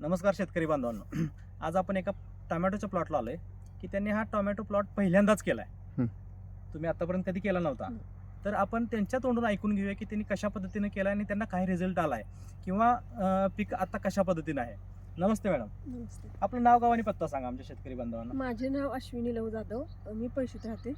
नमस्कार शेतकरी बांधवांनो. आज आपण एका टोमॅटोच्या प्लॉटला आलोय. की त्यांनी हा टोमॅटो प्लॉट पहिल्यांदाच केलाय. तुम्ही आतापर्यंत कधी केला नव्हता. तर आपण त्यांच्या तोंडून ऐकून घेऊया की त्यांनी कशा पद्धतीने केलाय आणि त्यांना काय रिझल्ट आलाय. किंवा पीक आता कशा पद्धतीने आहे? नमस्ते मॅडम. नमस्ते. आपलं नाव गाव आणि पत्ता सांगा आमच्या शेतकरी बांधवांना. माझे नाव अश्विनी लव जाधव. मी पैशात राहते.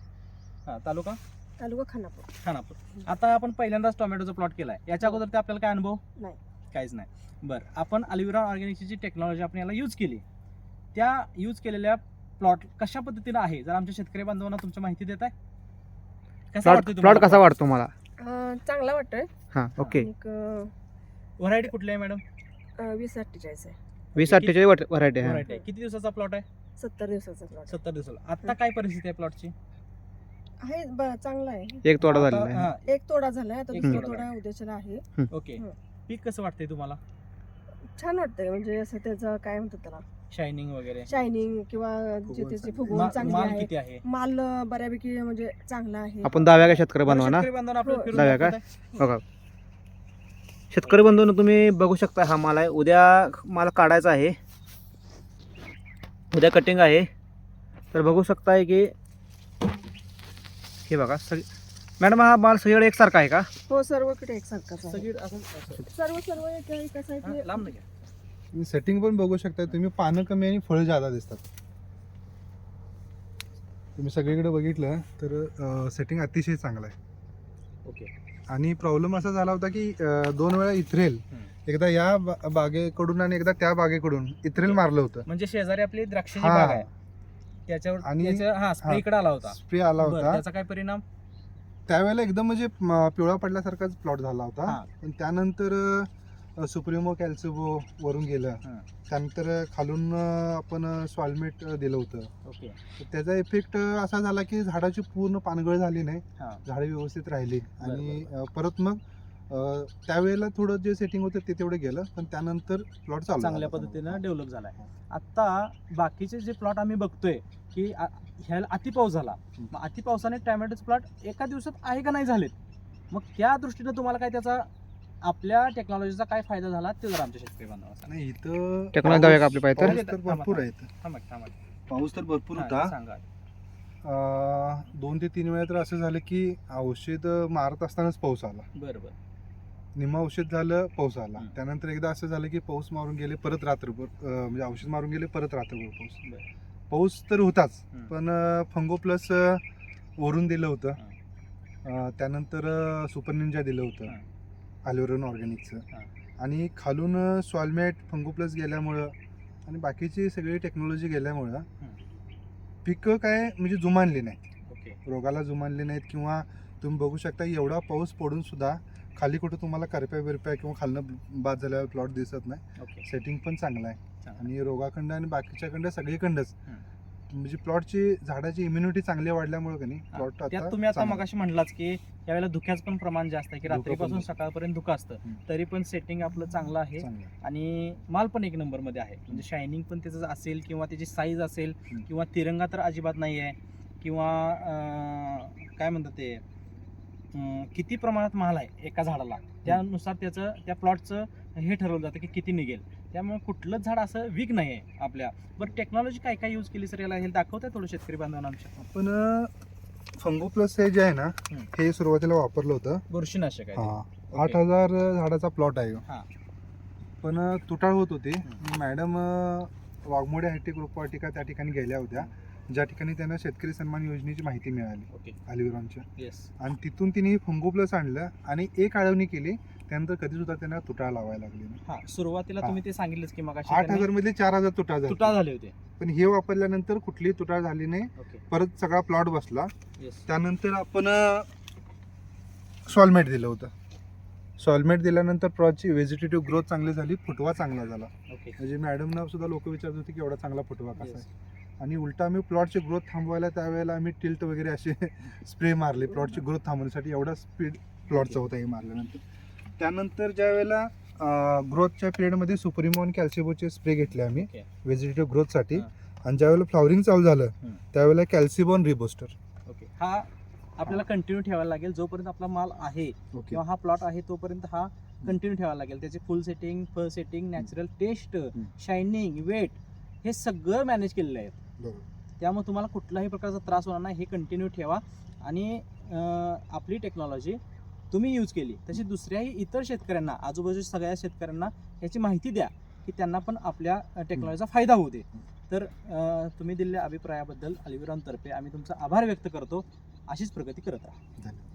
हा तालुका? तालुका खानापूर. खानापूर. आता आपण पहिल्यांदाच टोमॅटोचा प्लॉट केलाय. याच्या अगोदर ते आपल्याला काय अनुभव? नाही. काहीच नाही. बरं आपण अलिविरा ऑर्गॅनिकची जी टेक्नॉलॉजी आपण याला यूज केली त्या यूज केलेल्या प्लॉट कशा पद्धतीनं आहे? जर आमच्या शेतकरी बांधवांना तुमची माहिती देत आहे? कसा प्लॉट वाटतोय प्लॉट तुम्हाला कसा वाटतो मला अं, चांगला वाटतोय. हां ओके. व्हरायटी कुठली आहे मॅडम? वीस अठ्ठेचाळीस आहे. वीस अठ्ठेचाळीस व्हरायटी आहे. व्हरायटी आहे किती दिवसाचा प्लॉट आहे? सत्तर दिवसाचा प्लॉट सत्तर दिवसाला. आता काय परिस्थिती आहे प्लॉटची आहे ब- चांगला आहे. एक तोडा आता- झालेला आहे. हा, एक तोडा झालाय आता एक दुसरा तोडा उद्याच्याला आहे. ओके. पीक कसं वाटतंय तुम्हाला? छान वाटतंय म्हणजे असं त्याचं काय म्हणतात त्याला? शायनिंग वगैरे. शायनिंग किंवा जे त्याची. फुगवून मा- चांगली माल आहे. किती आहे? माल अं, बऱ्यापैकी म्हणजे चांगला आहे. आपण दाव्या का शेतकरी बांधवा ना? शेतकरी बांधवांना आपल्याला हो. फिरून जाऊया का? दाखवताय? बघा शेतकरी बंधून तुम्ही बघू शकता हा माल आहे. उद्या माल काढायचा आहे. उद्या कटिंग आहे. तर बघू शकताय की हे बघा सग मॅडम हा माल सगळीकडे एकसारखा आहे का हो सर्वकडे एकसारखाच आहे सगळी असं- असं. सर्व सर्व एक एकच आहे हा, की लांब नाही घ्या. सेटिंग पण बघू शकता तुम्ही पानं कमी आणि फळं जादा दिसतात तुम्ही सगळीकडे बघितलं तर सेटिंग अतिशय चांगलं आहे ओके आणि प्रॉब्लेम असा झाला होता की अं, दोन वेळा इथरेल हम्म. एकदा या बा- बागेकडून आणि एकदा त्या बागेकडून इथरेल मारलं होतं म्हणजे शेजारी आपली द्राक्षाची हा. बाग आहे त्याच्यावर आणि- त्याच्या- हा स्प्रे हा. इकडे आला होता स्प्रे आला बरं, होता त्याचा काय परिणाम त्यावेळेला एकदम म्हणजे म, पिवळा पडल्यासारखाच प्लॉट झाला होता. हा. पण त्यानंतर सुप्रिमो कॅल्सिबो वरून गेलं. हा. त्यानंतर खालून अं, आपण स्वालमेट दिलं होतं. ओके. तर त्याचा इफेक्ट असा झाला की झाडाची पूर्ण पानगळ झाली नाही. हा. झाडे व्यवस्थित राहिली. आणि अं, परत मग अं, त्यावेळेला थोडं जे सेटिंग होतं ते तेवढं गेलं. पण त्यानंतर प्लॉट चांगल्या. पद्धतीनं डेव्हलप झालाय आता बाकीचे जे प्लॉट आम्ही बघतोय की आ- ह्याला अति पाऊस झाला मग अति पावसाने टॅमॅटोचे प्लॉट एका दिवसात आहे का नाही झालेत? मग त्या दृष्टीनं तुम्हाला काय त्याचा आपल्या टेक्नॉलॉजीचा काय फायदा झाला ते जर आमच्या शेतकरी बांधवांना सांगा. नाही इथं टेक्नॉलॉजी दाव्या का आपली पाहिजे तर? पाऊस तर भरपूर थांबा थांबा. पाऊस तर भरपूर हा, होता. सांगा. अं, दोन ते तीन वेळा तर असं झालं की औषध मारत असतानाच पाऊस आला. बरं बरं. निम्मा औषध झालं पाऊस आला. हम्म. त्यानंतर एकदा असं झालं की पाऊस मारून गेले परत रात्रभर अं, म्हणजे औषध मारून गेले परत रात्रभर पाऊस. बरं. पाऊस तर होताच. पण फंगो प्लस वरून दिलं होतं. अं, त्यानंतर सुपर निंजा दिलं होतं. अल्युरन ऑर्गॅनिकचं. आणि खालून सॉलमेट फंगो प्लस गेल्यामुळं आणि बाकीची सगळी टेक्नॉलॉजी गेल्यामुळं पिकं काय म्हणजे जुमानली नाहीत. ओके. रोगाला जुमानले नाहीत किंवा तुम्ही बघू शकता एवढा पाऊस पडून सुद्धा खाली कुठं तुम्हाला करप्या बिरप्या किंवा खालनं बाद झाल्यावर प्लॉट दिसत नाही. ओके सेटिंग पण चांगलं आहे. आणि रोगाखंड आणि बाकीच्याखंड सगळीकडंच हम्म. म्हणजे प्लॉटची झाडाची इम्युनिटी चांगली वाढल्यामुळे का नाही. प्लॉट त्यात तुम्ही आता मगाशी म्हणलाच की यावेळेला धुक्याचं पण प्रमाण जास्त आहे की रात्रीपासून. सकाळपर्यंत धुकं असतं. तरी पण सेटिंग आपलं चांगलं आहे. आणि माल पण एक नंबरमध्ये आहे. म्हणजे शायनिंग पण त्याचं असेल किंवा त्याची साईज असेल. किंवा तिरंगा तर अजिबात नाही आहे किंवा काय म्हणतात ते? किती प्रमाणात माल आहे एका झाडाला? त्यानुसार त्याचं त्या प्लॉटचं हे ठरवलं जातं की किती निघेल. त्यामुळे कुठलंच झाड असं वीक नाही आहे आपल्या. बरं टेक्नॉलॉजी काय काय यूज केली सर याला? हे दाखवताय थोडं शेतकरी बांधवांना आमच्या. पण फंगो प्लस हे जे आहे ना. हे सुरुवातीला वापरलं होतं. बुरशीनाशक आहे हा. आठ हजार झाडाचा प्लॉट आहे. हा. पण तुटाळ होत होती. मॅडम वाघमोडे हायटेक रोपवाटिका त्या ठिकाणी गेल्या होत्या. ज्या ठिकाणी त्यांना शेतकरी सन्मान योजनेची माहिती मिळाली येस आणि तिथून तिने फंगो प्लस आणलं आणि एक आळवणी केली त्यानंतर कधी सुद्धा त्यांना तुटाळ लावायला लागले हा सुरुवातीला. तुम्ही ते सांगितलंच की मग आठ हजारमध्ये चार हजार तुटाळ तुटा झाले. झाले होते. पण हे वापरल्यानंतर कुठलीही तुटाळ झाली नाही. परत सगळा प्लॉट बसला. त्यानंतर आपण सॉलमेट दिलं होतं. सॉलमेट दिल्यानंतर प्लॉटची व्हेजिटेटिव्ह ग्रोथ चांगली झाली फुटवा चांगला झाला. म्हणजे मॅडमना सुद्धा लोक विचारत होते की एवढा चांगला फुटवा कसा. आहे. आणि उलटा आम्ही प्लॉटची ग्रोथ थांबवायला त्यावेळेला आम्ही टिल्ट वगैरे असे स्प्रे मारले. प्लॉटची ग्रोथ थांबवण्यासाठी एवढा स्पीड प्लॉटचा होता हे मारल्यानंतर. त्यानंतर ज्या वेळेला ग्रोथच्या पिरियडमध्ये सुप्रिमो आणि कॅल्सिबोचे स्प्रे घेतले आम्ही. व्हेजिटेटिव्ह ग्रोथसाठी. आणि ज्यावेळेला फ्लॉवरिंग चालू झालं. त्यावेळेला कॅल्सिबॉन रिबोस्टर ओके हा आपल्याला कंटिन्यू ठेवायला लागेल. जोपर्यंत आपला माल आहे किंवा हा प्लॉट आहे तोपर्यंत हा कंटिन्यू ठेवावं लागेल. त्याचे फुल सेटिंग फळ setting natural taste shining weight हे सगळं मॅनेज केलेलं आहे. त्यामुळे तुम्हाला कुठलाही प्रकारचा त्रास होणार नाही हे कंटिन्यू ठेवा. आणि आपली टेक्नॉलॉजी तुम्ही यूज केली तशी दुसऱ्याही इतर शेतकऱ्यांना आजूबाजूच्या सगळ्या शेतकऱ्यांना याची माहिती द्या की त्यांना पण आपल्या टेक्नॉलॉजीचा फायदा होऊ दे. तर तुम्ही दिलेल्या अभिप्रायाबद्दल अलिविरांतर्फे आम्ही तुमचा आभार व्यक्त करतो. अशीच प्रगती करत राहा. धन्यवाद.